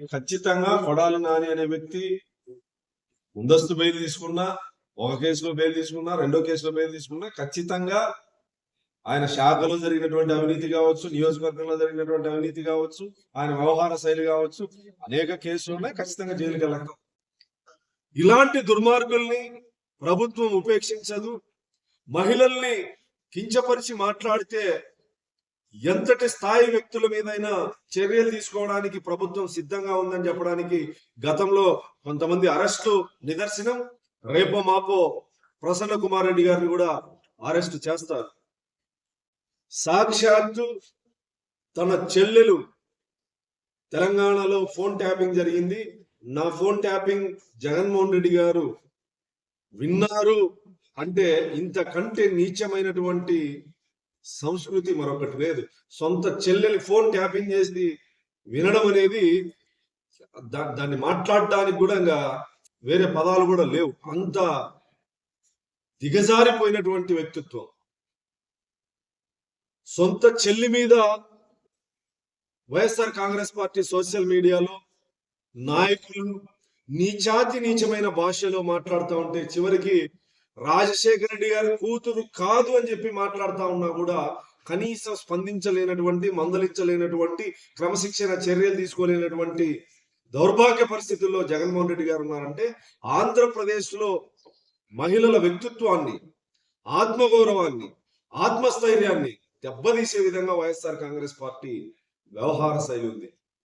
ఖచ్చితంగా కొడాలి నాని అనే వ్యక్తి ముందస్తు బెయిల్ తీసుకున్నా ఒక కేసులో బెయిల్ తీసుకున్నా రెండో కేసులో బెయిల్ తీసుకున్నా ఖచ్చితంగా ఆయన శాఖలో జరిగినటువంటి అవినీతి కావచ్చు నియోజకవర్గంలో జరిగినటువంటి అవినీతి కావచ్చు ఆయన వ్యవహార శైలి కావచ్చు అనేక కేసులు ఉన్నాయి ఖచ్చితంగా జైలుకి వెళ్ళాలి. ఇలాంటి దుర్మార్గుల్ని ప్రభుత్వం ఉపేక్షించదు. మహిళల్ని కించపరిచి మాట్లాడితే ఎంతటి స్థాయి వ్యక్తుల మీదైనా చర్యలు తీసుకోవడానికి ప్రభుత్వం సిద్ధంగా ఉందని చెప్పడానికి గతంలో కొంతమంది అరెస్టు నిదర్శనం రేపో మాపో ప్రసన్న కుమార్ రెడ్డి గారిని కూడా అరెస్టు చేస్తారు. సాక్షాత్తు తన చెల్లెలు తెలంగాణలో ఫోన్ ట్యాపింగ్ జరిగింది. నా ఫోన్ ట్యాపింగ్ జగన్మోహన్ రెడ్డి గారు విన్నారు. అంటే ఇంతకంటే నీచమైనటువంటి సంస్కృతి మరొకటి లేదు. సొంత చెల్లెలి ఫోన్ ట్యాపింగ్ చేసి వినడం అనేది దాన్ని మాట్లాడడానికి కూడా ఇంకా వేరే పదాలు కూడా లేవు. అంత దిగజారిపోయినటువంటి వ్యక్తిత్వం. సొంత చెల్లి మీద వైఎస్ఆర్ కాంగ్రెస్ పార్టీ సోషల్ మీడియాలో నాయకులు నీచాతి నీచమైన భాషలో మాట్లాడుతూ ఉంటే చివరికి రాజశేఖర రెడ్డి గారి కూతురు కాదు అని చెప్పి మాట్లాడుతా ఉన్నా కూడా కనీసం స్పందించలేనటువంటి మందలించలేనటువంటి క్రమశిక్షణ చర్యలు తీసుకోలేనటువంటి దౌర్భాగ్య పరిస్థితుల్లో జగన్మోహన్ రెడ్డి గారు ఉన్నారంటే ఆంధ్రప్రదేశ్లో మహిళల వ్యక్తిత్వాన్ని ఆత్మగౌరవాన్ని ఆత్మస్థైర్యాన్ని దెబ్బతీసే విధంగా వైఎస్ఆర్ కాంగ్రెస్ పార్టీ వ్యవహార శైలి ఉంది.